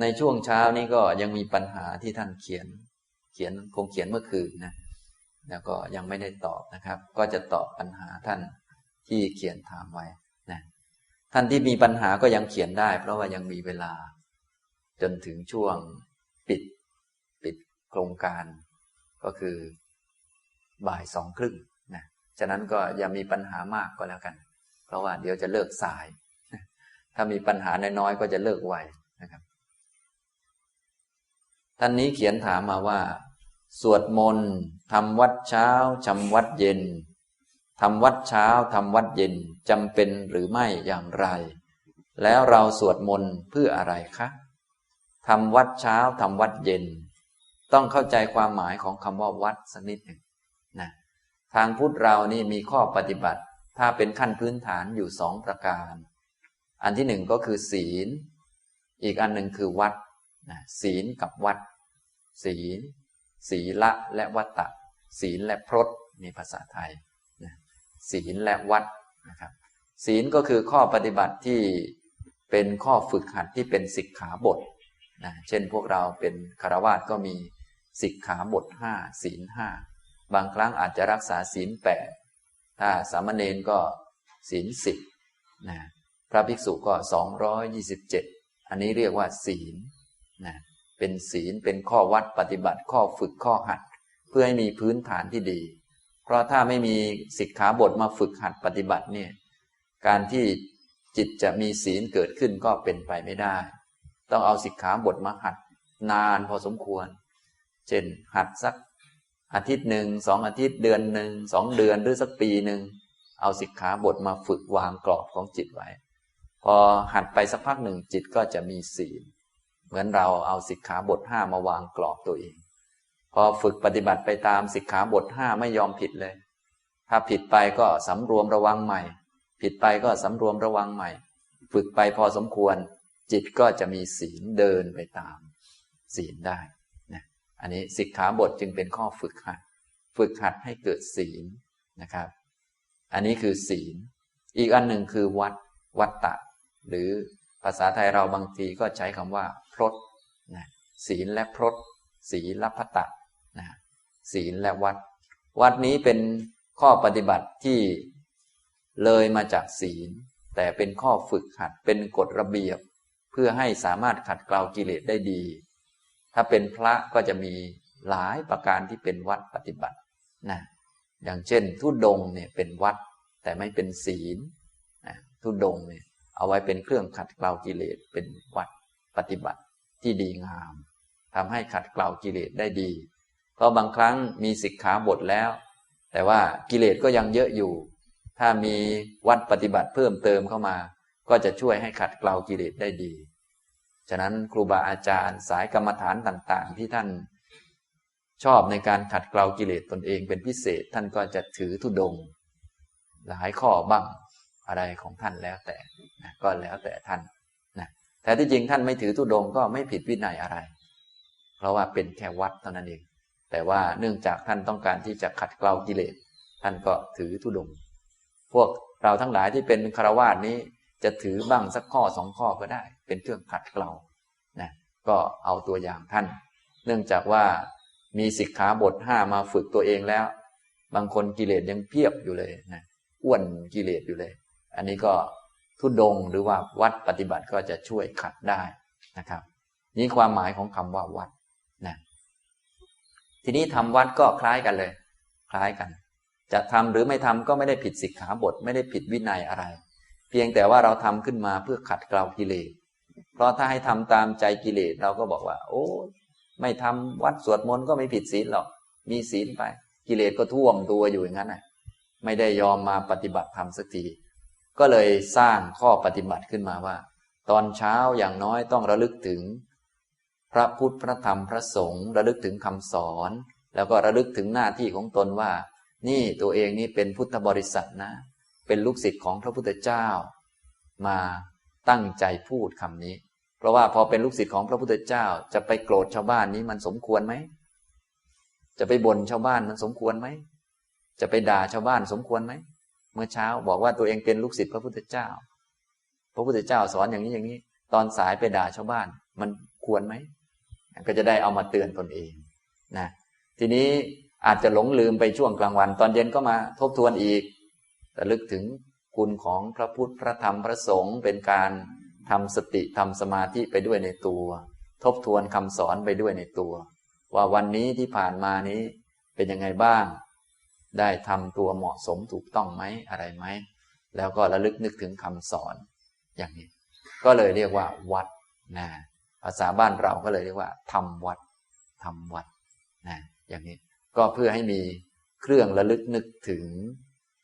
ในช่วงเช้านี้ก็ยังมีปัญหาที่ท่านเขียน เขียนคงเขียนเมื่อคืนนะ แล้วก็ยังไม่ได้ตอบนะครับ ก็จะตอบปัญหาท่านที่เขียนถามไว้นะท่านที่มีปัญหาก็ยังเขียนได้ เพราะว่ายังมีเวลา จนถึงช่วงปิดปิดโครงการ ก็คือบ่ายสองครึ่งนะฉะนั้นก็อย่ามีปัญหามากก็แล้วกัน เพราะว่าเดี๋ยวจะเลิกสาย ถ้ามีปัญหาน้อยๆก็จะเลิกไวนะครับ ท่านนี้เขียนถามมาว่า สวดมนต์ทำวัดเช้าชำวัดเย็นทำวัดเช้าทำวัดเย็นจำเป็นหรือไม่อย่างไร แล้วเราสวดมนต์เพื่ออะไรคะทำวัดเช้าทำวัดเย็น ต้องเข้าใจความหมายของคำว่าวัดสักนิดหนึ่งนะทางพุทธเรานี่มีข้อปฏิบัติ ถ้าเป็นขั้นพื้นฐานอยู่สองประการ อันที่หนึ่งก็คือศีล อีกอันหนึ่งคือวัดนะศีลกับวัด ศีล ศีละและวัตตะ ศีลและพรตมีภาษาไทยนะศีลและวัดนะครับ ศีลก็คือข้อปฏิบัติที่เป็นข้อฝึกหัดที่เป็นสิกขาบทนะเช่นพวกเราเป็นคารวาสก็มีสิกขาบทห้าศีลห้าบางครั้งอาจจะรักษาศีลแปดถ้าสามเณรก็ศีลสิบนะพระภิกษุก็สองร้อยยี่สิบเจ็ดอันนี้เรียกว่าศีลนะ เป็นศีลเป็นข้อวัดปฏิบัติข้อฝึกข้อหัด เพื่อให้มีพื้นฐานที่ดี เพราะถ้าไม่มีสิกขาบทมาฝึกหัดปฏิบัติเนี่ยการที่จิตจะมีศีลเกิดขึ้นก็เป็นไปไม่ได้ ต้องเอาสิกขาบทมาหัดนานพอสมควร เช่นหัดสักอาทิตย์หนึ่งสองอาทิตย์เดือนหนึ่งสองเดือนหรือสักปีหนึ่งเอาสิกขาบทมาฝึกวางกรอบของจิตไว้ พอหัดไปสักพักหนึ่งจิตก็จะมีศีล เหมือนเราเอาสิกขาบทห้ามาวางกรอบตัวเอง พอฝึกปฏิบัติไปตามสิกขาบทห้าไม่ยอมผิดเลย ถ้าผิดไปก็สำรวมระวังใหม่ ผิดไปก็สำรวมระวังใหม่ ฝึกไปพอสมควร จิตก็จะมีศีลเดินไปตาม ศีลได้นะอันนี้สิกขาบทจึงเป็นข้อฝึกหัดฝึกหัดให้เกิดศีลนะครับ อันนี้คือศีล อีกอันหนึ่งคือวัดวัตตะ หรือภาษาไทยเราบางทีก็ใช้คำว่า พรตนะศีลและพรตศีลพัตตะนะศีลและวัด วัดนี้เป็นข้อปฏิบัติที่เลยมาจากศีล แต่เป็นข้อฝึกหัดเป็นกฎระเบียบ เพื่อให้สามารถขัดเกลากิเลสได้ดี ถ้าเป็นพระก็จะมีหลายประการที่เป็นวัดปฏิบัตินะอย่างเช่น ทุดงเนี่ยเป็นวัด แต่ไม่เป็นศีลนะทุดงเนี่ยเอาไว้เป็นเครื่องขัดเกลากิเลสเป็นวัดปฏิบัติ ที่ดีงามทำให้ขัดเกลากิเลสได้ดี เพราะบางครั้งมีสิกขาบทแล้ว แต่ว่ากิเลสก็ยังเยอะอยู่ ถ้ามีวัดปฏิบัติเพิ่มเติมเข้ามา ก็จะช่วยให้ขัดเกลากิเลสได้ดี ฉะนั้นครูบาอาจารย์สายกรรมฐานต่างๆ ที่ท่านชอบในการขัดเกลากิเลสตนเองเป็นพิเศษท่านก็จะถือทุดง หลายข้อบ้างอะไรของท่านแล้วแต่ก็แล้วแต่ท่าน แต่ที่จริงท่านไม่ถือทุดงก็ไม่ผิดวินัยอะไร เพราะว่าเป็นแค่วัดเท่านั้นเอง แต่ว่าเนื่องจากท่านต้องการที่จะขัดเกลากิเลส ท่านก็ถือทุดง พวกเราทั้งหลายที่เป็นคารวาสนี้จะถือบ้างสักข้อสองข้อก็ได้ เป็นเครื่องขัดเกลานะก็เอาตัวอย่างท่าน เนื่องจากว่ามีสิกขาบทห้ามาฝึกตัวเองแล้ว บางคนกิเลสยังเพียบอยู่เลยนะอ้วนกิเลสอยู่เลย อันนี้ก็ ทุดงหรือว่าวัดปฏิบัติก็จะช่วยขัดได้นะครับ นี่ความหมายของคำว่าวัดนะทีนี้ทำวัดก็คล้ายกันเลย คล้ายกัน จะทำหรือไม่ทำก็ไม่ได้ผิดสิกขาบท ไม่ได้ผิดวินัยอะไร เพียงแต่ว่าเราทำขึ้นมาเพื่อขัดเกลากิเลสเพราะถ้าให้ทำตามใจกิเลสเราก็บอกว่า โอ้ไม่ทำวัดสวดมนต์ก็ไม่ผิดศีลหรอก มีศีลไป กิเลสก็ท่วมตัวอยู่อย่างนั้นน่ะ ไม่ได้ยอมมาปฏิบัติธรรมสักที ก็เลยสร้างข้อปฏิบัติขึ้นมาว่า ตอนเช้าอย่างน้อยต้องระลึกถึง พระพุทธพระธรรมพระสงฆ์ระลึกถึงคำสอน แล้วก็ระลึกถึงหน้าที่ของตนว่า นี่ตัวเองนี่เป็นพุทธบริษัทนะ เป็นลูกศิษย์ของพระพุทธเจ้า มาตั้งใจพูดคำนี้ เพราะว่าพอเป็นลูกศิษย์ของพระพุทธเจ้า จะไปโกรธชาวบ้านนี้มันสมควรไหมจะไปบ่นชาวบ้านมันสมควรไหมจะไปด่าชาวบ้านสมควรไหม มื่อเช้าบอกว่าตัวเองเป็นลูกศิษย์พระพุทธเจ้า พระพุทธเจ้าสอนอย่างนี้อย่างนี้ ตอนสายไปด่าชาวบ้าน มันควรไหม ก็จะได้เอามาเตือนตนเองนะ ทีนี้อาจจะหลงลืมไปช่วงกลางวัน ตอนเย็นก็มาทบทวนอีกระลึกถึงคุณของพระพุทธพระธรรมพระสงฆ์เป็นการทำสติทำสมาธิไปด้วยในตัว ทบทวนคำสอนไปด้วยในตัว ว่าวันนี้ที่ผ่านมานี้เป็นยังไงบ้าง ได้ทำตัวเหมาะสมถูกต้องไหมอะไรไหม แล้วก็ระลึกนึกถึงคำสอนอย่างนี้ ก็เลยเรียกว่า วัดนะภาษาบ้านเราก็เลยเรียกว่าทำวัดทำวัดนะอย่างนี้ก็เพื่อให้มีเครื่องระลึกนึกถึง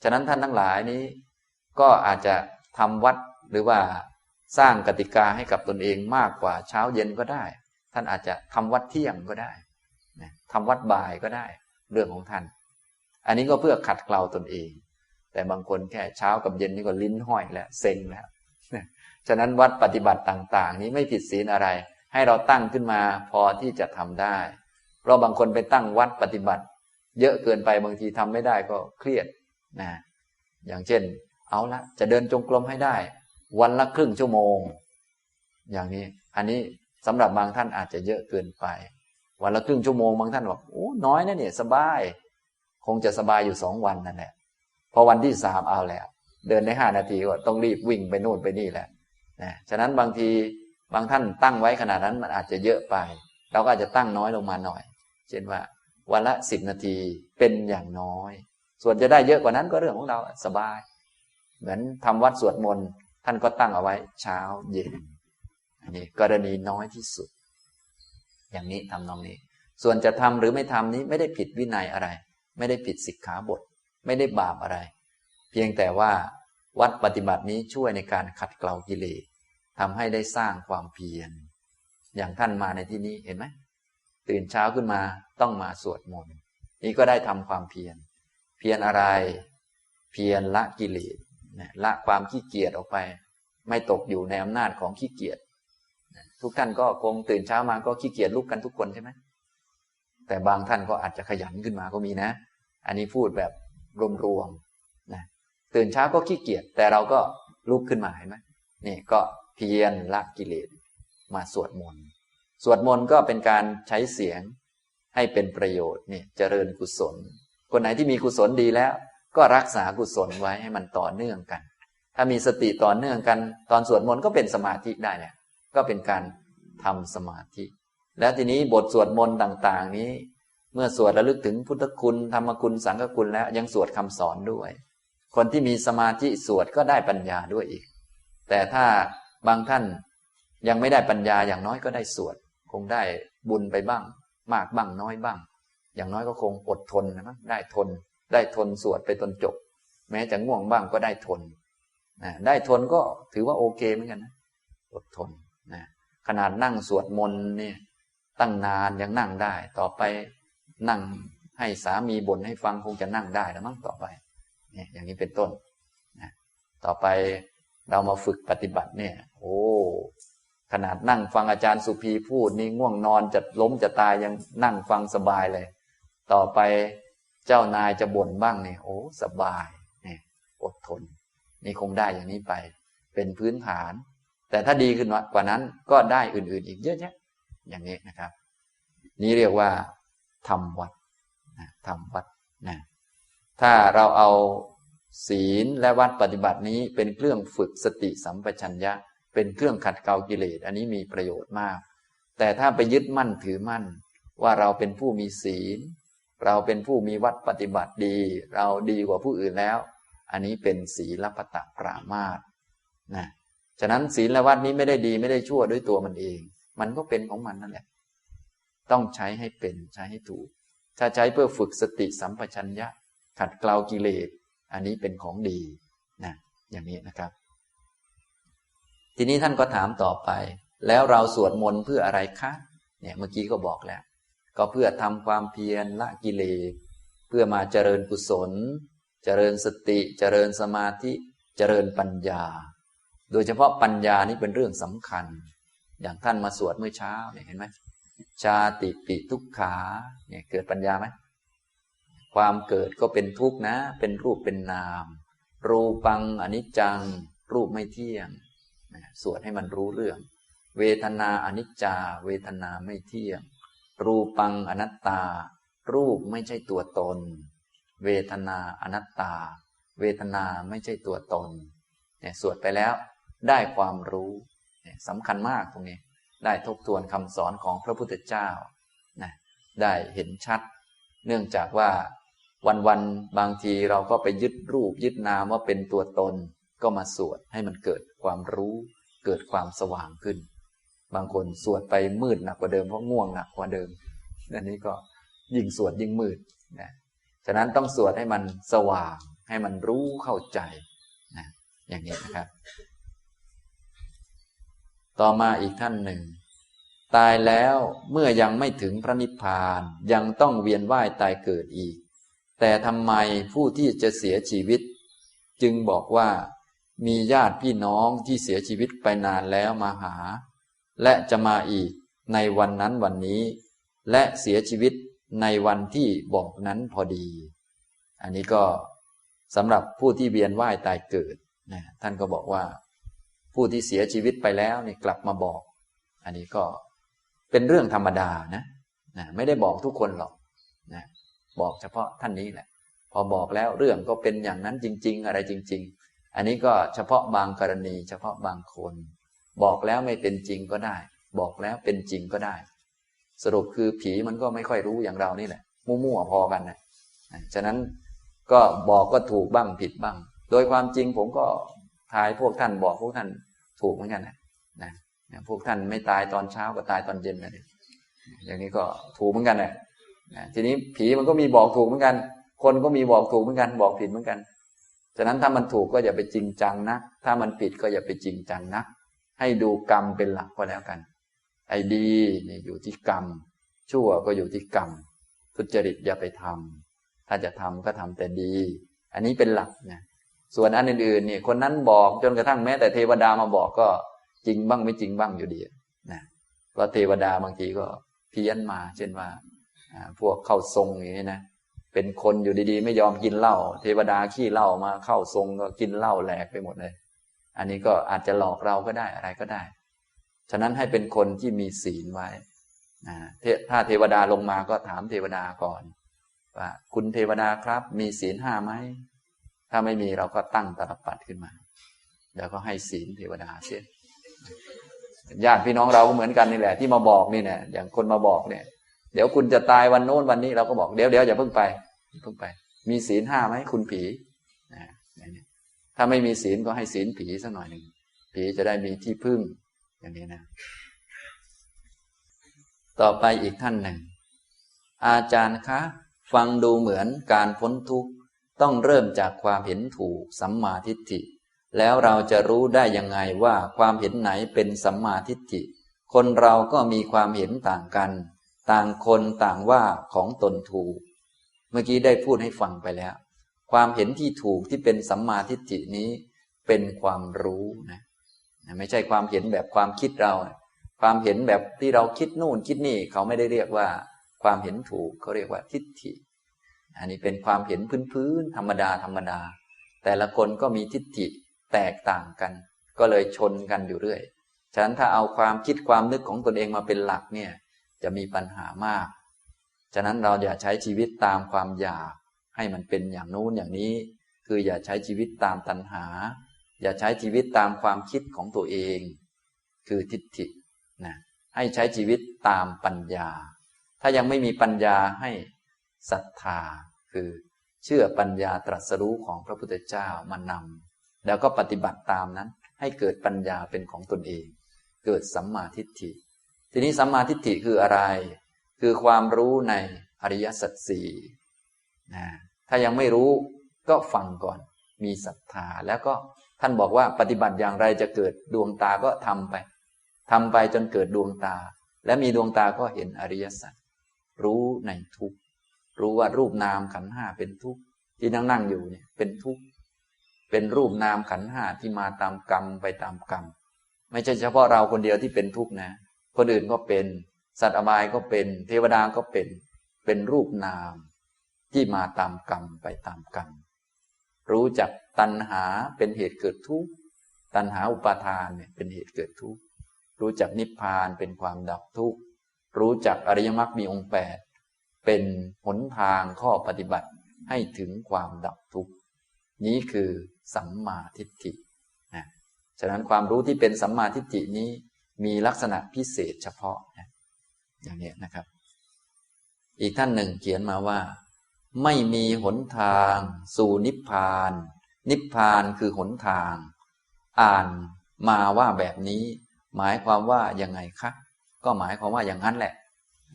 ฉะนั้นท่านทั้งหลายนี้ ก็อาจจะทำวัดหรือว่าสร้างกติกาให้กับตนเองมากกว่าเช้าเย็นก็ได้ ท่านอาจจะทำวัดเที่ยงก็ได้ทำวัดบ่ายก็ได้ เรื่องของท่าน อันนี้ก็เพื่อขัดเกลาตนเอง แต่บางคนแค่เช้ากับเย็นนี่ก็ลิ้นห้อยแล้วเซ็งแล้วฉะนั้นวัดปฏิบัติต่าง ๆ นี้ไม่ผิดศีลอะไร ให้เราตั้งขึ้นมาพอที่จะทำได้ เพราะบางคนไปตั้งวัดปฏิบัติ เยอะเกินไปบางทีทำไม่ได้ก็เครียดนะอย่างเช่น เอาละจะเดินจงกรมให้ได้ วันละครึ่งชั่วโมง อย่างนี้อันนี้สำหรับบางท่านอาจจะเยอะเกินไป วันละครึ่งชั่วโมงบางท่านบอกโอ้น้อยนะเนี่ยสบาย คงจะสบายอยู่สองวันนั่นแหละพอวันที่สามเอาแล้วเดินได้ห้านาทีก็ต้องรีบวิ่งไปโน่นไปนี่แหละนะฉะนั้นบางทีบางท่านตั้งไว้ขนาดนั้นมันอาจจะเยอะไป เราก็อาจจะตั้งน้อยลงมาหน่อย เช่นว่า วันละสิบนาทีเป็นอย่างน้อย ส่วนจะได้เยอะกว่านั้นก็เรื่องของเราสบาย เหมือนทำวัดสวดมนต์ท่านก็ตั้งเอาไว้เช้าเย็น อันนี้กรณีน้อยที่สุด อย่างนี้ทำนองนี้ ส่วนจะทำหรือไม่ทำนี้ไม่ได้ผิดวินัยอะไร ไม่ได้ผิดสิกขาบท ไม่ได้บาปอะไร เพียงแต่ว่าวัดปฏิบัตินี้ช่วยในการขัดเกลากิเลสทำให้ได้สร้างความเพียร อย่างท่านมาในที่นี้เห็นไหมตื่นเช้าขึ้นมาต้องมาสวดมนต์นี่ก็ได้ทำความเพียร เพียรอะไร เพียรละกิเลสละความขี้เกียจออกไป ไม่ตกอยู่ในอำนาจของขี้เกียจทุกท่านก็คงตื่นเช้ามาก็ขี้เกียจลุกกันทุกคนใช่ไหม แต่บางท่านก็อาจจะขยันขึ้นมาก็มีนะ อันนี้พูดแบบรวมๆนะตื่นเช้าก็ขี้เกียจแต่เราก็ลุกขึ้นมาเห็นไหมนี่ก็เพียรละกิเลสมาสวดมนต์สวดมนต์ก็เป็นการใช้เสียงให้เป็นประโยชน์เนี่ยเจริญกุศล คนไหนที่มีกุศลดีแล้ว ก็รักษากุศลไว้ให้มันต่อเนื่องกัน ถ้ามีสติต่อเนื่องกัน ตอนสวดมนต์ก็เป็นสมาธิได้เนี่ยก็เป็นการทำสมาธิ แล้วทีนี้บทสวดมนต์ต่าง ๆ นี้ เมื่อสวดระลึกถึงพุทธคุณธรรมคุณสังฆคุณแล้วยังสวดคำสอนด้วย คนที่มีสมาธิสวดก็ได้ปัญญาด้วยอีก แต่ถ้าบางท่านยังไม่ได้ปัญญาอย่างน้อยก็ได้สวด คงได้บุญไปบ้าง มากบ้างน้อยบ้าง อย่างน้อยก็คงอดทนนะได้ทน ได้ทนสวดไปจนจบ แม้จะง่วงบ้างก็ได้ทนนะได้ทนก็ถือว่าโอเคเหมือนกันนะอดทนนะขนาดนั่งสวดมนต์เนี่ย ตั้งนานยังนั่งได้ ต่อไปนั่งให้สามีบ่นให้ฟังคงจะนั่งได้แล้วมั้งต่อไปเนี่ยอย่างนี้เป็นต้นนะต่อไปเรามาฝึกปฏิบัติเนี่ย โอ้ขนาดนั่งฟังอาจารย์สุภีพูดนี่ง่วงนอนจะล้มจะตายยังนั่งฟังสบายเลย ต่อไปเจ้านายจะบ่นบ้างเนี่ยโอ้สบายเนี่ยอดทน นี่คงได้อย่างนี้ไป เป็นพื้นฐาน แต่ถ้าดีขึ้นกว่านั้นก็ได้อื่นๆ อีกเยอะแยะ อย่างนี้นะครับ นี่เรียกว่าทำวัดนะทำวัดนะถ้าเราเอาศีลและวัดปฏิบัตินี้เป็นเครื่องฝึกสติสัมปชัญญะ เป็นเครื่องขัดเกลากิเลสอันนี้มีประโยชน์มาก แต่ถ้าไปยึดมั่นถือมั่น ว่าเราเป็นผู้มีศีล เราเป็นผู้มีวัดปฏิบัติดี เราดีกว่าผู้อื่นแล้ว อันนี้เป็นศีลปตะปรามาสนะฉะนั้นศีลและวัดนี้ไม่ได้ดีไม่ได้ชั่วด้วยตัวมันเอง มันก็เป็นของมันนั่นแหละ ต้องใช้ให้เป็นใช้ให้ถูก ถ้าใช้เพื่อฝึกสติสัมปชัญญะ ขัดเกลากิเลส อันนี้เป็นของดีนะอย่างนี้นะครับ ทีนี้ท่านก็ถามต่อไป แล้วเราสวดมนต์เพื่ออะไรคะเนี่ยเมื่อกี้ก็บอกแล้ว ก็เพื่อทำความเพียรละกิเลส เพื่อมาเจริญกุศล เจริญสติ เจริญสมาธิ เจริญปัญญา โดยเฉพาะปัญญานี่เป็นเรื่องสำคัญ อย่างท่านมาสวดเมื่อเช้าเนี่ยเห็นไหมชาติปิทุกขาเนี่ยเกิดปัญญาไหมความเกิดก็เป็นทุกข์นะ เป็นรูปเป็นนาม รูปังอนิจจัง รูปไม่เที่ยงสวดให้มันรู้เรื่อง เวทนาอนิจจา เวทนาไม่เที่ยง รูปังอนัตตา รูปไม่ใช่ตัวตน เวทนาอนัตตา เวทนาไม่ใช่ตัวตนเนี่ยสวดไปแล้วได้ความรู้ เนี่ยสำคัญมากตรงนี้ ได้ทบทวนคำสอนของพระพุทธเจ้านะได้เห็นชัด เนื่องจากว่าวันๆบางทีเราก็ไปยึดรูปยึดนามว่าเป็นตัวตน ก็มาสวดให้มันเกิดความรู้เกิดความสว่างขึ้น บางคนสวดไปมืดหนักกว่าเดิมเพราะง่วงหนักกว่าเดิม อันนี้ก็ยิ่งสวดยิ่งมืดนะฉะนั้นต้องสวดให้มันสว่างให้มันรู้เข้าใจนะอย่างนี้นะครับ ต่อมาอีกท่านหนึ่ง ตายแล้วเมื่อยังไม่ถึงพระนิพพานยังต้องเวียนว่ายตายเกิดอีก แต่ทำไมผู้ที่จะเสียชีวิต จึงบอกว่ามีญาติพี่น้องที่เสียชีวิตไปนานแล้วมาหา และจะมาอีกในวันนั้นวันนี้ และเสียชีวิตในวันที่บอกนั้นพอดี อันนี้ก็สำหรับผู้ที่เวียนว่ายตายเกิดนะท่านก็บอกว่า ผู้ที่เสียชีวิตไปแล้วนี่กลับมาบอก อันนี้ก็เป็นเรื่องธรรมดานะนะไม่ได้บอกทุกคนหรอกนะบอกเฉพาะท่านนี้แหละ พอบอกแล้วเรื่องก็เป็นอย่างนั้นจริง ๆ อะไรจริง ๆ อันนี้ก็เฉพาะบางกรณี เฉพาะบางคน บอกแล้วไม่เป็นจริงก็ได้ บอกแล้วเป็นจริงก็ได้ สรุปคือผีมันก็ไม่ค่อยรู้อย่างเรานี่แหละมั่วๆพอกันนะฉะนั้นก็บอกก็ถูกบ้างผิดบ้าง โดยความจริงผมก็ทายพวกท่านบอกพวกท่าน ถูกเหมือนกันนะนะพวกท่านไม่ตายตอนเช้าก็ตายตอนเย็นนะอย่างนี้ก็ถูกเหมือนกันนะทีนี้ผีมันก็มีบอกถูกเหมือนกัน คนก็มีบอกถูกเหมือนกัน บอกผิดเหมือนกันฉะนั้นถ้ามันถูกก็อย่าไปจริงจังนะ ถ้ามันผิดก็อย่าไปจริงจังนะ ให้ดูกรรมเป็นหลักก็แล้วกัน ไอ้ดีนี่อยู่ที่กรรม ชั่วก็อยู่ที่กรรม ทุจริตอย่าไปทำถ้าจะทำก็ทำแต่ดี อันนี้เป็นหลักนะ ส่วนอันอื่นๆเนี่ยคนนั้นบอกจนกระทั่งแม้แต่เทวดามาบอกก็จริงบ้างไม่จริงบ้างอยู่ดีนะเพราะเทวดาบางทีก็เพี้ยนมา เช่นว่าพวกเข้าทรงอย่างนี้นะเป็นคนอยู่ดีๆ ไม่ยอมกินเหล้าเทวดาขี้เหล้ามาเข้าทรงก็กินเหล้าแหลกไปหมดเลย อันนี้ก็อาจจะหลอกเราก็ได้อะไรก็ได้ ฉะนั้นให้เป็นคนที่มีศีลไว้นะถ้าเทวดาลงมาก็ถามเทวดาก่อนว่าคุณเทวดาครับ มีศีลห้าไหม ถ้าไม่มีเราก็ตั้งตลปัดขึ้นมาเดี๋ยวก็ให้ศีลเทวดาเสียญาติพี่น้องเราก็เหมือนกันนี่แหละ ที่มาบอกนี่เนี่ยอย่างคนมาบอกเนี่ย เดี๋ยวคุณจะตายวันโน้นวันนี้เราก็บอกเดี๋ยวเดี๋ยวอย่าเพิ่งไปเพิ่งไป มีศีลห้าไหมคุณผีถ้าไม่มีศีลก็ให้ศีลผีสักหน่อยหนึ่งผีจะได้มีที่พึ่งอย่างนี้นะ ต่อไปอีกท่านหนึ่ง อาจารย์คะ ฟังดูเหมือนการพ้นทุกข์ ต้องเริ่มจากความเห็นถูกสัมมาทิฏฐิ แล้วเราจะรู้ได้ยังไงว่าความเห็นไหนเป็นสัมมาทิฏฐิ คนเราก็มีความเห็นต่างกัน ต่างคนต่างว่าของตนถูก เมื่อกี้ได้พูดให้ฟังไปแล้ว ความเห็นที่ถูกที่เป็นสัมมาทิฏฐินี้ เป็นความรู้นะไม่ใช่ความเห็นแบบความคิดเราความเห็นแบบที่เราคิดนู่นคิดนี่เขาไม่ได้เรียกว่า ความเห็นถูกเขาเรียกว่าทิฏฐิ อันนี้เป็นความเห็นพื้นๆธรรมดาธรรมดา แต่ละคนก็มีทิฏฐิแตกต่างกัน ก็เลยชนกันอยู่เรื่อย ฉะนั้นถ้าเอาความคิดความนึกของตนเองมาเป็นหลักเนี่ยจะมีปัญหามาก ฉะนั้นเราอย่าใช้ชีวิตตามความอยาก ให้มันเป็นอย่างนู้นอย่างนี้ คืออย่าใช้ชีวิตตามตัณหา อย่าใช้ชีวิตตามความคิดของตัวเอง คือทิฏฐินะให้ใช้ชีวิตตามปัญญา ถ้ายังไม่มีปัญญาให้ ศรัทธา คือเชื่อปัญญาตรัสรู้ของพระพุทธเจ้ามานำแล้วก็ปฏิบัติตามนั้น ให้เกิดปัญญาเป็นของตนเอง เกิดสัมมาทิฏฐิ ทีนี้สัมมาทิฏฐิคืออะไร คือความรู้ในอริยสัจสี่นะถ้ายังไม่รู้ก็ฟังก่อน มีศรัทธา แล้วก็ท่านบอกว่าปฏิบัติอย่างไรจะเกิดดวงตาก็ทำไปทำไปจนเกิดดวงตา และมีดวงตาก็เห็นอริยสัจรู้ในทุก รู้ว่ารูปนามขันห้าเป็นทุกที่นั่งนั่งอยู่เนี่ยเป็นทุกเป็นรูปนามขันห้าที่มาตามกรรมไปตามกรรม ไม่ใช่เฉพาะเราคนเดียวที่เป็นทุกข์นะ คนอื่นก็เป็น สัตว์อบายก็เป็น เทวดาก็เป็น เป็นรูปนามที่มาตามกรรมไปตามกรรม รู้จักตัณหาเป็นเหตุเกิดทุกข์ตัณหาอุปาทานเนี่ยเป็นเหตุเกิดทุกข์รรู้จักนิพพานเป็นความดับทุกข์รู้จักอริยมรรคมีองค์แปด เป็นหนทางข้อปฏิบัติให้ถึงความดับทุกข์นี้คือสัมมาทิฏฐินะฉะนั้นความรู้ที่เป็นสัมมาทิฏฐินี้มีลักษณะพิเศษเฉพาะนะอย่างนี้นะครับ อีกท่านหนึ่งเขียนมาว่า ไม่มีหนทาง สู่นิพพาน นิพพานคือหนทาง อ่านมาว่าแบบนี้ หมายความว่ายังไงคะก็หมายความว่าอย่างนั้นแหละ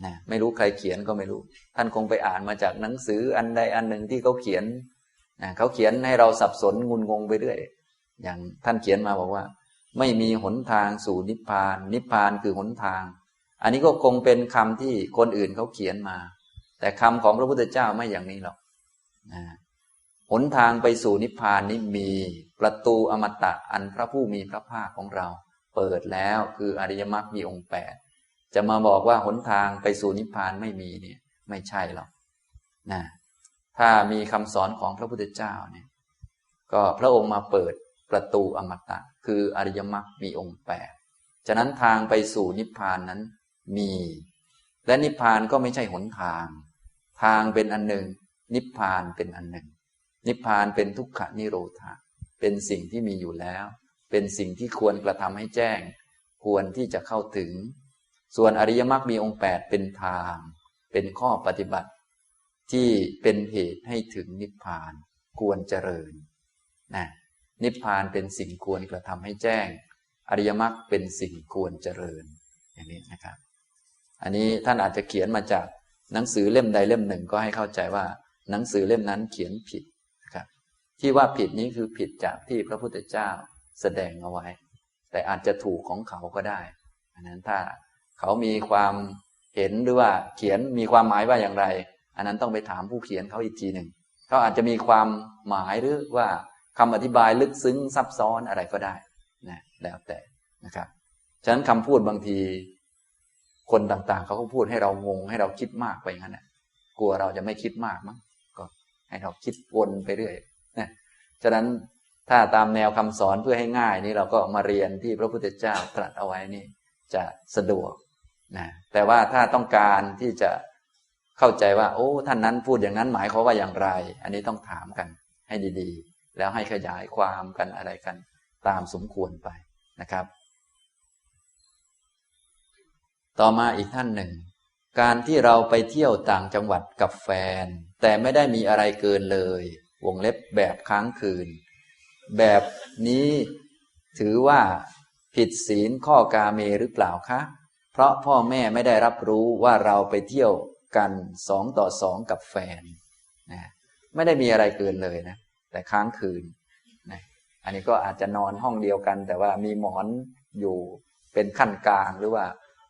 นะไม่รู้ใครเขียนก็ไม่รู้ ท่านคงไปอ่านมาจากหนังสืออันใดอันหนึ่งที่เขาเขียนนะเขาเขียนให้เราสับสนงุนงงไปเรื่อยอย่างท่านเขียนมาบอกว่า ไม่มีหนทางสู่นิพพาน นิพพานคือหนทาง อันนี้ก็คงเป็นคำที่คนอื่นเขาเขียนมา แต่คำของพระพุทธเจ้าไม่อย่างนี้หรอกนะหนทางไปสู่นิพพานนี้มีประตูอมตะอันพระผู้มีพระภาคของเรา เปิดแล้วคืออริยมรรคมีองค์แปด จะมาบอกว่าหนทางไปสู่นิพพานไม่มีเนี่ย ไม่ใช่หรอกนะถ้ามีคำสอนของพระพุทธเจ้าเนี่ย ก็พระองค์มาเปิดประตูอมตะ คืออริยมรรคมีองค์แปดฉะนั้นทางไปสู่นิพพานนั้นมี และนิพพานก็ไม่ใช่หนทาง ทางเป็นอันหนึ่ง นิพพานเป็นอันหนึ่ง นิพพานเป็นทุกขนิโรธาเป็นสิ่งที่มีอยู่แล้ว เป็นสิ่งที่ควรกระทำให้แจ้ง ควรที่จะเข้าถึง ส่วนอริยมรรคมีองค์แปดเป็นทาง เป็นข้อปฏิบัติ ที่เป็นเหตุให้ถึงนิพพานควรเจริญนะนิพพานเป็นสิ่งควรกระทำให้แจ้ง อริยมรรคเป็นสิ่งควรเจริญอย่างนี้นะครับ อันนี้ท่านอาจจะเขียนมาจากหนังสือเล่มใดเล่มหนึ่งก็ให้เข้าใจว่า หนังสือเล่มนั้นเขียนผิดนะครับ ที่ว่าผิดนี้คือผิดจากที่พระพุทธเจ้าแสดงเอาไว้ แต่อาจจะถูกของเขาก็ได้ อันนั้นถ้า เขามีความเห็นหรือว่าเขียนมีความหมายว่าอย่างไร อันนั้นต้องไปถามผู้เขียนเขาอีกทีหนึ่งเขาอาจจะมีความหมายหรือว่าคำอธิบายลึกซึ้งซับซ้อนอะไรก็ได้นะแล้วแต่นะครับฉะนั้นคำพูดบางที คนต่างๆ เขาก็พูดให้เรางงให้เราคิดมากไปอย่างนั้นนะกลัวเราจะไม่คิดมากมั้งก็ให้เราคิดวนไปเรื่อยนะฉะนั้นถ้าตามแนวคำสอนเพื่อให้ง่ายนี่เราก็มาเรียนที่พระพุทธเจ้าตรัสเอาไว้นี่ จะสะดวก นะแต่ว่าถ้าต้องการที่จะเข้าใจว่า โอ้ ท่านนั้นพูดอย่างนั้นหมายเขาว่าอย่างไร อันนี้ต้องถามกันให้ดีๆ แล้วให้ขยายความกันอะไรกันตามสมควรไปนะครับ ต่อมาอีกท่านหนึ่ง การที่เราไปเที่ยวต่างจังหวัดกับแฟน แต่ไม่ได้มีอะไรเกินเลย วงเล็บแบบค้างคืน แบบนี้ถือว่าผิดศีลข้อกาเมหรือเปล่าคะ ราะพ่อแม่ไม่ได้รับรู้ว่าเราไปเที่ยวกันสองต่อสองกับแฟนนะไม่ได้มีอะไรเกินเลยนะ แต่ค้างคืนนะอันนี้ก็อาจจะนอนห้องเดียวกัน แต่ว่ามีหมอนอยู่เป็นขั้นกลางหรือว่า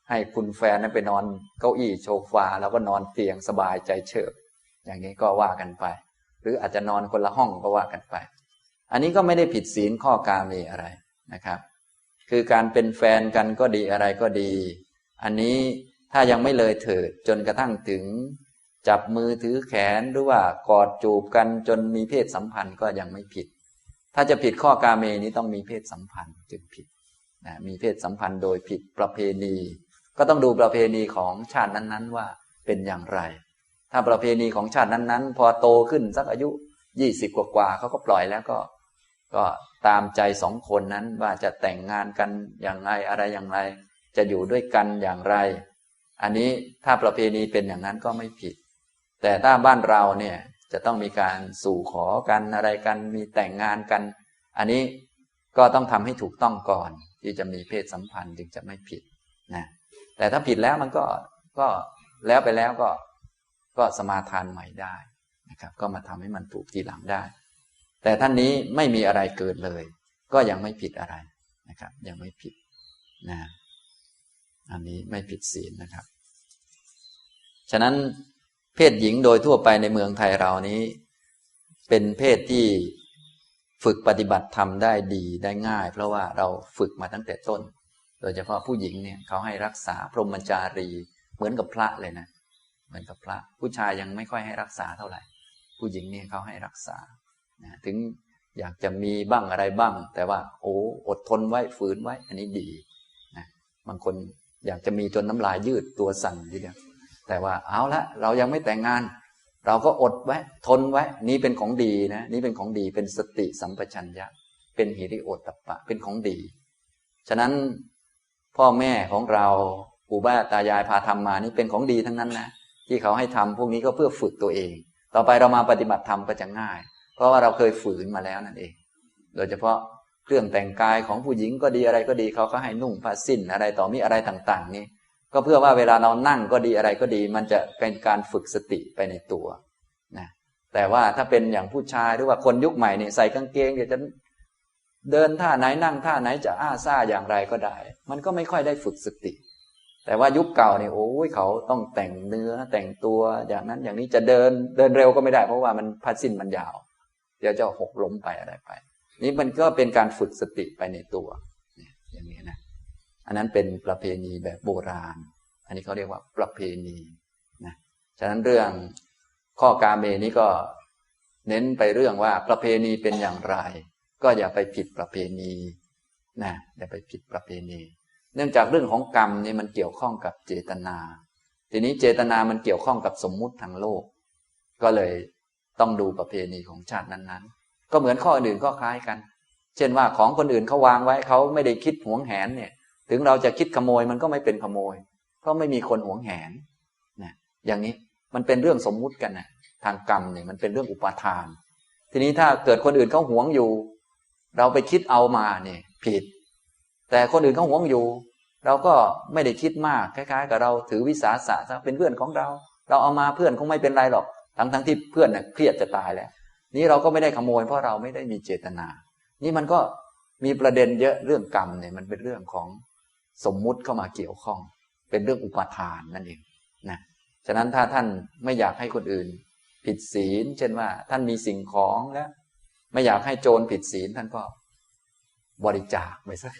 ให้คุณแฟนนั้นไปนอนเก้าอี้โซฟาแล้วก็นอนเตียงสบายใจเฉิบอย่างนี้ก็ว่ากันไป หรืออาจจะนอนคนละห้องก็ว่ากันไป อันนี้ก็ไม่ได้ผิดศีลข้อกาเมอะไรนะครับ คือการเป็นแฟนกันก็ดีอะไรก็ดี อันนี้ถ้ายังไม่เลยเถิดจนกระทั่งถึง จับมือถือแขนหรือว่ากอดจูบกันจนมีเพศสัมพันธ์ก็ยังไม่ผิด ถ้าจะผิดข้อกาเมนี้ต้องมีเพศสัมพันธ์จึงผิดนะมีเพศสัมพันธ์โดยผิดประเพณี ก็ต้องดูประเพณีของชาตินั้นๆว่าเป็นอย่างไร ถ้าประเพณีของชาตินั้นๆ พอโตขึ้นสักอายุยี่สิบกว่าๆเขาก็ปล่อยแล้วก็ ก็ตามใจสองคนนั้นว่าจะแต่งงานกันอย่างไรอะไรอย่างไร จะอยู่ด้วยกันอย่างไร อันนี้ถ้าประเพณีเป็นอย่างนั้นก็ไม่ผิด แต่ถ้าบ้านเราเนี่ยจะต้องมีการสู่ขอกันอะไรกันมีแต่งงานกัน อันนี้ก็ต้องทำให้ถูกต้องก่อน ที่จะมีเพศสัมพันธ์จึงจะไม่ผิดนะแต่ถ้าผิดแล้วมันก็ก็แล้วไปแล้วก็ก็สมาทานใหม่ได้นะครับ ก็มาทำให้มันถูกทีหลังได้ แต่ท่านนี้ไม่มีอะไรเกิดเลย ก็ยังไม่ผิดอะไรนะครับ ยังไม่ผิดนะ อันนี้ไม่ผิดศีลนะครับ ฉะนั้นเพศหญิงโดยทั่วไปในเมืองไทยเรานี้ เป็นเพศที่ฝึกปฏิบัติทำได้ดีได้ง่าย เพราะว่าเราฝึกมาตั้งแต่ต้น โดยเฉพาะผู้หญิงเนี่ยเขาให้รักษาพรหมจารี เหมือนกับพระเลยนะ เหมือนกับพระ ผู้ชายยังไม่ค่อยให้รักษาเท่าไหร่ ผู้หญิงเนี่ยเขาให้รักษานะถึงอยากจะมีบ้างอะไรบ้าง แต่ว่า โอ้อดทนไว้ฝืนไว้ อันนี้ดีบางคน อยากจะมีจนน้ำลายยืดตัวสั่นทีเดียวแต่ว่าเอาละเรายังไม่แต่งงาน เราก็อดไว้ ทนไว้ นี่เป็นของดีนะนี่เป็นของดีเป็นสติสัมปชัญญะ เป็นหิริโอตตปปะ เป็นของดี ฉะนั้นพ่อแม่ของเราปู่บ้าตายายพาทำมานี่เป็นของดีทั้งนั้นนะที่เขาให้ทำพวกนี้ก็เพื่อฝึกตัวเอง ต่อไปเรามาปฏิบัติธรรมก็จะง่าย เพราะว่าเราเคยฝืนมาแล้วนั่นเอง โดยเฉพาะ เครื่องแต่งกายของผู้หญิงก็ดีอะไรก็ดีเขาก็ให้นุ่งผ้าสิ้นอะไรต่อมีอะไรต่าง ๆ นี่ก็เพื่อว่าเวลาเรานั่งก็ดีอะไรก็ดี มันจะเป็นการฝึกสติไปในตัวนะแต่ว่าถ้าเป็นอย่างผู้ชายหรือว่าคนยุคใหม่เนี่ยใส่กางเกงเดี๋ยวจะเดินท่าไหนนั่งท่าไหนจะอ้าซ่าอย่างไรก็ได้ มันก็ไม่ค่อยได้ฝึกสติ แต่ว่ายุคเก่าเนี่ยโอ้ยเขาต้องแต่งเนื้อแต่งตัวอย่างนั้นอย่างนี้จะเดินเดินเร็วก็ไม่ได้ เพราะว่ามันพัดสิ้นมันยาว เดี๋ยวจะหกล้มไปอะไรไป นี่มันก็เป็นการฝึกสติไปในตัวอย่างนี้นะอันนั้นเป็นประเพณีแบบโบราณ อันนี้เขาเรียกว่าประเพณีนะฉะนั้นเรื่องข้อกาเมนี้ก็เน้นไปเรื่องว่าประเพณีเป็นอย่างไร ก็อย่าไปผิดประเพณีนะอย่าไปผิดประเพณี เนื่องจากเรื่องของกรรมนี่มันเกี่ยวข้องกับเจตนา ทีนี้เจตนามันเกี่ยวข้องกับสมมุติทางโลก ก็เลยต้องดูประเพณีของชาตินั้นๆ ก็เหมือนข้ออื่นก็คล้ายกัน เช่นว่าของคนอื่นเขาวางไว้เขาไม่ได้คิดหวงแหนเนี่ย ถึงเราจะคิดขโมยมันก็ไม่เป็นขโมย เพราะไม่มีคนหวงแหนนะอย่างนี้มันเป็นเรื่องสมมุติกันนะทางกรรมเนี่ยมันเป็นเรื่องอุปาทาน ทีนี้ถ้าเกิดคนอื่นเขาหวงอยู่ เราไปคิดเอามาเนี่ยผิด แต่คนอื่นเขาหวงอยู่ เราก็ไม่ได้คิดมากคล้ายๆ กับเราถือวิสาสะเป็นเพื่อนของเรา เราเอามาเพื่อนคงไม่เป็นไรหรอก ทั้งๆที่เพื่อนเน่ยเครียดจะตายแล้ว นี้เราก็ไม่ได้ขโมย เพราะเราไม่ได้มีเจตนา นี่มันก็มีประเด็นเยอะเรื่องกรรมเนี่ยมันเป็นเรื่องของสมมุติเข้ามาเกี่ยวข้อง เป็นเรื่องอุปาทานนั่นเองนะฉะนั้นถ้าท่านไม่อยากให้คนอื่น ผิดศีล เช่นว่าท่านมีสิ่งของแล้วไม่อยากให้โจรผิดศีลท่านก็บริจาคไปซะ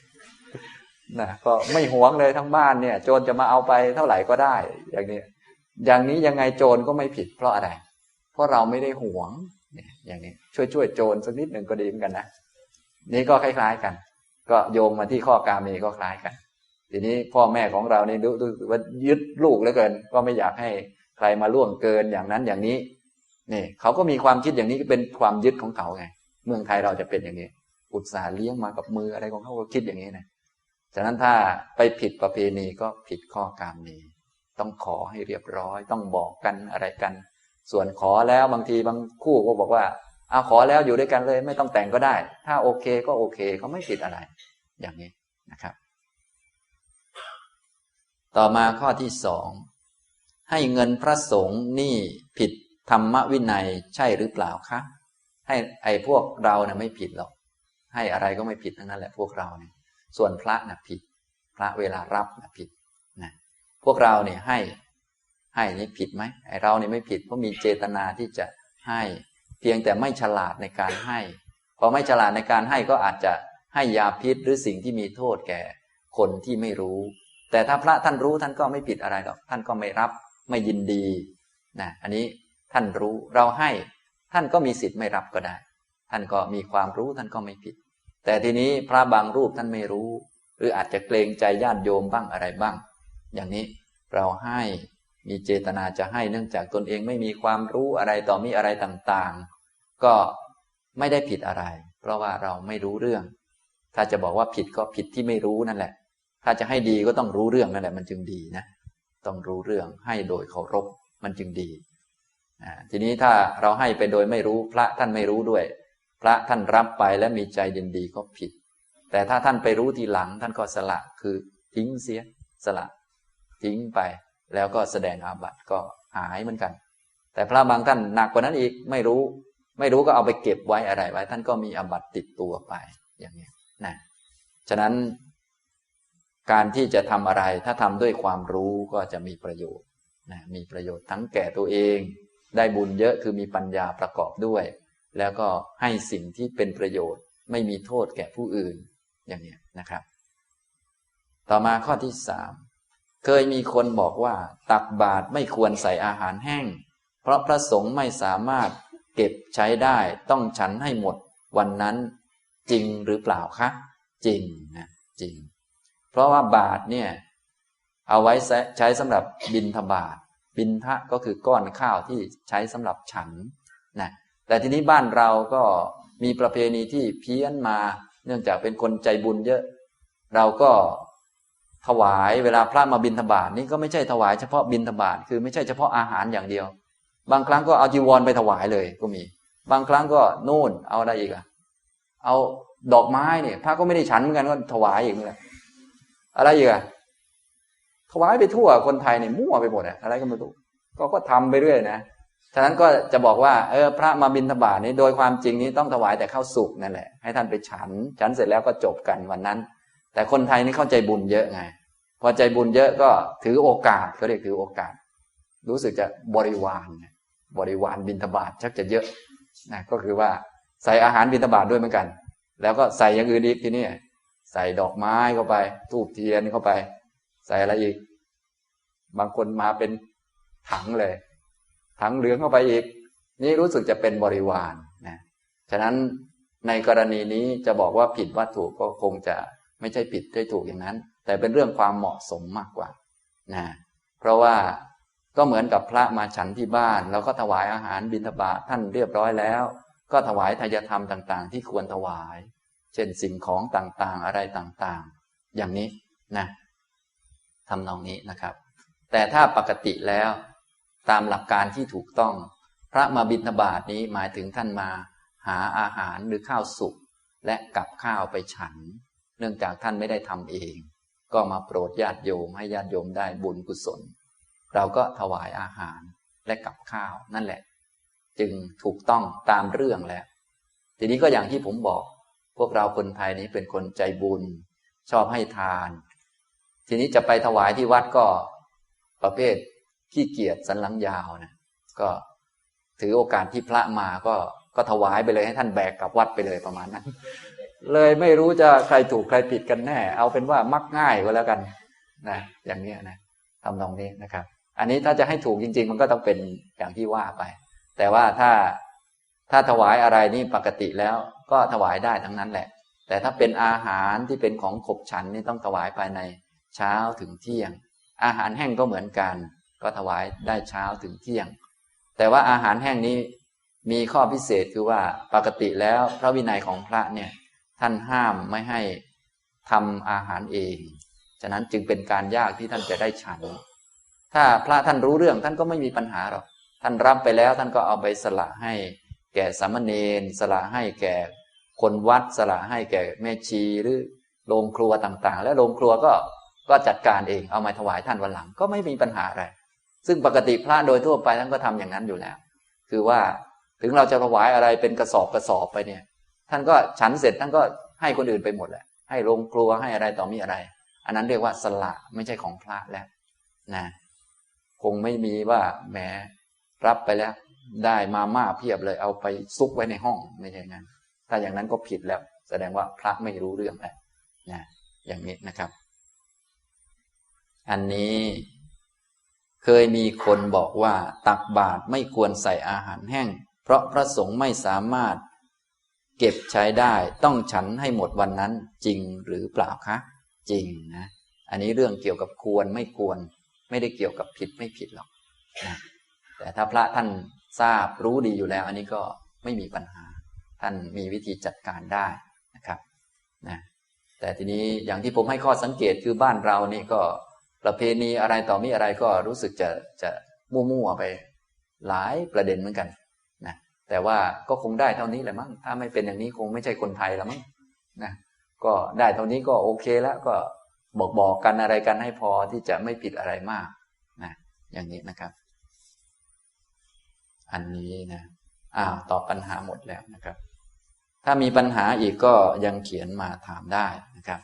นะก็ไม่หวงเลยทั้งบ้านเนี่ย โจรจะมาเอาไปเท่าไหร่ก็ได้ อย่างนี้ อย่างนี้ยังไงโจรก็ไม่ผิดเพราะอะไร เพราะเราไม่ได้หวง อย่างนี้ช่วยช่วยโจรสักนิดหนึ่งก็ดีเหมือนกันนะนี่ก็คล้าย ๆกัน ก็โยงมาที่ข้อกาเมก็คล้ายกัน ทีนี้พ่อแม่ของเรานี่ดูดูว่ายึดลูกเหลือเกิน ก็ไม่อยากให้ใครมาล่วงเกินอย่างนั้นอย่างนี้นี่เขาก็มีความคิดอย่างนี้ก็เป็นความยึดของเขาไง เมืองไทยเราจะเป็นอย่างนี้ อุตสาห์เลี้ยงมากับมืออะไรของเขาก็คิดอย่างนี้นะฉะนั้นถ้าไปผิดประเพณีก็ผิดข้อกามเมต้องขอให้เรียบร้อย ต้องบอกกันอะไรกัน ส่วนขอแล้วบางทีบางคู่ก็บอกว่าเอาขอแล้วอยู่ด้วยกันเลย ไม่ต้องแต่งก็ได้ ถ้าโอเคก็โอเคเขาไม่ผิดอะไร อย่างนี้นะครับ ต่อมาข้อที่สองให้เงินพระสงฆ์นี่ผิดธรรมวินัยใช่หรือเปล่าคะให้ไอ้พวกเรานะ่ะไม่ผิดหรอก ให้อะไรก็ไม่ผิดทั้งนั้นแหละพวกเราเนี่ย ส่วนพระนะ่ะผิด พระเวลารับนะผิดนะพวกเราเนี่ยให้ ให้นี่ผิดไหมไอเราเนี่ยไม่ผิดเพราะมีเจตนาที่จะให้ เพียงแต่ไม่ฉลาดในการให้พอไม่ฉลาดในการให้ก็อาจจะให้ยาพิษหรือสิ่งที่มีโทษแก่คนที่ไม่รู้ แต่ถ้าพระท่านรู้ท่านก็ไม่ผิดอะไรหรอกท่านก็ไม่รับไม่ยินดีนะอันนี้ท่านรู้เราให้ท่านก็มีสิทธิ์ไม่รับก็ได้ ท่านก็มีความรู้ท่านก็ไม่ผิด แต่ทีนี้พระบางรูปท่านไม่รู้ หรืออาจจะเกรงใจญาติโยมบ้างอะไรบ้าง อย่างนี้เราให้ มีเจตนาจะให้เนื่องจากตนเองไม่มีความรู้อะไรต่อมีอะไรต่างๆ ก็ไม่ได้ผิดอะไร เพราะว่าเราไม่รู้เรื่อง ถ้าจะบอกว่าผิดก็ผิดที่ไม่รู้นั่นแหละ ถ้าจะให้ดีก็ต้องรู้เรื่องนั่นแหละ มันจึงดีนะ ต้องรู้เรื่องให้โดยเคารพมันจึงดี ทีนี้ถ้าเราให้ไปโดยไม่รู้พระท่านไม่รู้ด้วย พระท่านรับไปและมีใจยินดีก็ผิด แต่ถ้าท่านไปรู้ทีหลังท่านก็สละคือทิ้งเสียสละ ทิ้งไป แล้วก็แสดงอาบัติก็หายเหมือนกัน แต่พระบางท่านหนักกว่านั้นอีกไม่รู้ ไม่รู้ก็เอาไปเก็บไว้อะไรไว้ ท่านก็มีอาบัติติดตัวไปอย่างนี้นะฉะนั้น การที่จะทำอะไรถ้าทำด้วยความรู้ก็จะมีประโยชน์นะมีประโยชน์ทั้งแก่ตัวเอง ได้บุญเยอะคือมีปัญญาประกอบด้วย แล้วก็ให้สิ่งที่เป็นประโยชน์ ไม่มีโทษแก่ผู้อื่นอย่างนี้นะครับ ต่อมาข้อที่สาม เคยมีคนบอกว่า ตักบาตรไม่ควรใส่อาหารแห้ง เพราะพระสงฆ์ไม่สามารถเก็บใช้ได้ต้องฉันให้หมดวันนั้นจริงหรือเปล่าคะ จริงนะจริง เพราะว่าบาทเนี่ย เอาไว้ใช้สำหรับบินทบาทบินทะก็คือก้อนข้าวที่ใช้สำหรับฉันนะแต่ทีนี้บ้านเราก็มีประเพณีที่เพี้ยนมา เนื่องจากเป็นคนใจบุญเยอะ เราก็ ถวายเวลาพระมาบินทบาทนี่ก็ไม่ใช่ถวายเฉพาะบินทบาทคือไม่ใช่เฉพาะอาหารอย่างเดียว บางครั้งก็เอาจีวรไปถวายเลยก็มี บางครั้งก็นู่นเอาอะไรอีกอะเอาดอกไม้เนี่ยพระก็ไม่ได้ฉันเหมือนกันก็ถวายอีกเหมือนกันอะไรอีกอะถวายไปทั่วคนไทยเนี่ยมั่วไปหมดอะอะไรก็ไม่รู้ก็ก็ทำไปเรื่อยนะฉะนั้นก็จะบอกว่าเออพระมาบินทบาทนี้โดยความจริงนี้ต้องถวายแต่ข้าวสุกนั่นแหละให้ท่านไปฉัน ฉันเสร็จแล้วก็จบกันวันนั้น แต่คนไทยนี่เข้าใจบุญเยอะไง พอใจบุญเยอะก็ถือโอกาสเขาเรียกถือโอกาส รู้สึกจะบริวารบริวารบินทบาทชักจะเยอะนะก็คือว่าใส่อาหารบินทบาทด้วยเหมือนกัน แล้วก็ใส่อย่างอื่นอีกทีนี้ใส่ดอกไม้เข้าไปทูบเทียนเข้าไป ใส่อะไรอีก บางคนมาเป็นถังเลย ถังเหลืองเข้าไปอีก นี่รู้สึกจะเป็นบริวารนะฉะนั้นในกรณีนี้จะบอกว่าผิดวัตถุก็คงจะ ไม่ใช่ผิดได้ถูกอย่างนั้น แต่เป็นเรื่องความเหมาะสมมากกว่านะเพราะว่าก็เหมือนกับพระมาฉันที่บ้านเราก็ถวายอาหารบิณฑบาตท่านเรียบร้อยแล้ว ก็ถวายทายธรรมต่าง ๆ ที่ควรถวาย เช่นสิ่งของต่างๆ อะไรต่างๆ อย่างนี้นะทำนองนี้นะครับ แต่ถ้าปกติแล้วตามหลักการที่ถูกต้อง พระมาบิณฑบาตนี้หมายถึงท่านมา หาอาหารหรือข้าวสุกและกับข้าวไปฉัน เนื่องจากท่านไม่ได้ทำเอง ก็มาโปรดญาติโยมให้ญาติโยมได้บุญกุศล เราก็ถวายอาหารและกับข้าวนั่นแหละ จึงถูกต้องตามเรื่องแล้ว ทีนี้ก็อย่างที่ผมบอก พวกเราคนไทยนี้เป็นคนใจบุญ ชอบให้ทาน ทีนี้จะไปถวายที่วัดก็ประเภทขี้เกียจสันหลังยาวนะก็ถือโอกาสที่พระมาก็ก็ถวายไปเลยให้ท่านแบกกลับวัดไปเลยประมาณนั้น เลยไม่รู้จะใครถูกใครผิดกันแน่ เอาเป็นว่ามักง่ายก็แล้วกันนะอย่างนี้นะทำนองนี้นะครับ อันนี้ถ้าจะให้ถูกจริง ๆ มันก็ต้องเป็นอย่างที่ว่าไป แต่ว่าถ้าถ้าถวายอะไรนี่ปกติแล้ว ก็ถวายได้ทั้งนั้นแหละ แต่ถ้าเป็นอาหารที่เป็นของขบฉันนี่ต้องถวายภายในเช้าถึงเที่ยง อาหารแห้งก็เหมือนกัน ก็ถวายได้เช้าถึงเที่ยง แต่ว่าอาหารแห้งนี้มีข้อพิเศษคือว่าปกติแล้วพระวินัยของพระเนี่ย ท่านห้ามไม่ให้ทำอาหารเอง ฉะนั้นจึงเป็นการยากที่ท่านจะได้ฉัน ถ้าพระท่านรู้เรื่องท่านก็ไม่มีปัญหาหรอก ท่านรับไปแล้วท่านก็เอาไปสละให้แก่สามเณร สละให้แก่คนวัด สละให้แก่แม่ชีหรือโรงครัวต่างๆ และโรงครัวก็ก็จัดการเอง เอามาถวายท่านวันหลังก็ไม่มีปัญหาอะไร ซึ่งปกติพระโดยทั่วไปท่านก็ทำอย่างนั้นอยู่แล้ว คือว่าถึงเราจะถวายอะไรเป็นกระสอบกระสอบไปเนี่ย ท่านก็ฉันเสร็จท่านก็ให้คนอื่นไปหมดแหละ ให้โรงครัวให้อะไรต่อมีอะไร อันนั้นเรียกว่าสละไม่ใช่ของพระแล้วนะคงไม่มีว่าแหมรับไปแล้ว ได้มาม่าเพียบเลย เอาไปซุกไว้ในห้องไม่ใช่งั้น ถ้าอย่างนั้นก็ผิดแล้ว แสดงว่าพระไม่รู้เรื่องแล้วนะอย่างนี้นะครับ อันนี้เคยมีคนบอกว่าตักบาตรไม่ควรใส่อาหารแห้ง เพราะพระสงฆ์ไม่สามารถ เก็บใช้ได้ต้องฉันให้หมดวันนั้นจริงหรือเปล่าคะ จริงนะ อันนี้เรื่องเกี่ยวกับควรไม่ควร ไม่ได้เกี่ยวกับผิดไม่ผิดหรอกนะแต่ถ้าพระท่านทราบรู้ดีอยู่แล้ว อันนี้ก็ไม่มีปัญหา ท่านมีวิธีจัดการได้นะครับนะแต่ทีนี้อย่างที่ผมให้ข้อสังเกตคือบ้านเรานี่ก็ประเพณีอะไรต่อมีอะไรก็รู้สึกจะจะมั่วๆไปหลายประเด็นเหมือนกัน แต่ว่าก็คงได้เท่านี้แหละมั้งถ้าไม่เป็นอย่างนี้คงไม่ใช่คนไทยแล้วมั้งนะก็ได้เท่านี้ก็โอเคแล้วก็บอกบอกกันอะไรกันให้พอที่จะไม่ผิดอะไรมากนะอย่างนี้นะครับ อันนี้นะอ้าวตอบปัญหาหมดแล้วนะครับ ถ้ามีปัญหาอีกก็ยังเขียนมาถามได้นะครับ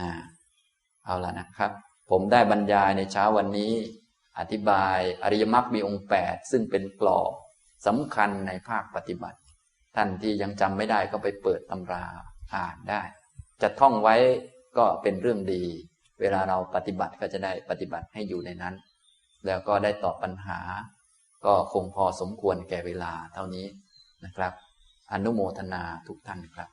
นะเอาละนะครับ ผมได้บรรยายในเช้าวันนี้ อธิบายอริยมรรคมีองค์แปดซึ่งเป็นกรอบ สำคัญในภาคปฏิบัติ ท่านที่ยังจำไม่ได้ก็ไปเปิดตำราอ่านได้ จะท่องไว้ก็เป็นเรื่องดี เวลาเราปฏิบัติก็จะได้ปฏิบัติให้อยู่ในนั้น แล้วก็ได้ตอบปัญหา ก็คงพอสมควรแก่เวลาเท่านี้นะครับ อนุโมทนาทุกท่านครับ